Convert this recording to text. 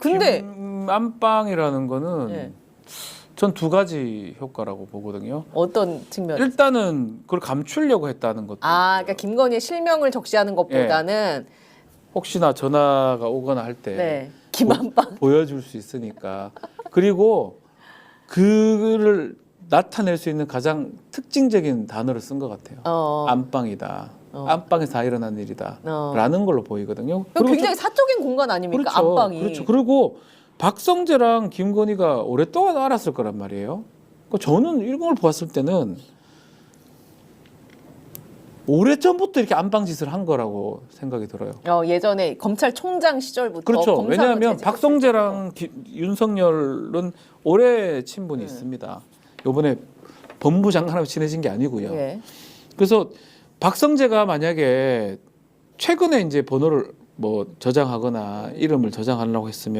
근데 안방이라는 거는 네. 전두 가지 효과라고 보거든요. 어떤 측면? 일단은 그걸 감추려고 했다는 것도 아, 그러니까 김건희의 실명을 적시하는 것보다는 혹시나 전화가 오거나 할 때 네. 김한방. 보여줄 수 있으니까 그리고 그를 나타낼 수 있는 가장 특징적인 단어를 쓴 것 같아요. 어. 안방이다. 어. 안방에서 다 일어난 일이다. 어. 라는 걸로 보이거든요. 그리고 굉장히 사적인 공간 아닙니까? 그렇죠. 안방이. 그렇죠. 그리고 박성재랑 김건희가 오랫동안 알았을 거란 말이에요. 그 저는 이런 걸 보았을 때는 오래전부터 이렇게 안방 짓을 한 거라고 생각이 들어요. 어, 예전에 검찰총장 시절부터 그렇죠. 검사로 왜냐하면 재직했을 박성재랑 기- 윤석열은 오래 친분이 네. 있습니다. 요번에 법무부 장관하고 친해진 게 때. 아니고요. 예. 그래서 박성재가 만약에 최근에 이제 번호를 뭐 저장하거나 이름을 저장하려고 했으면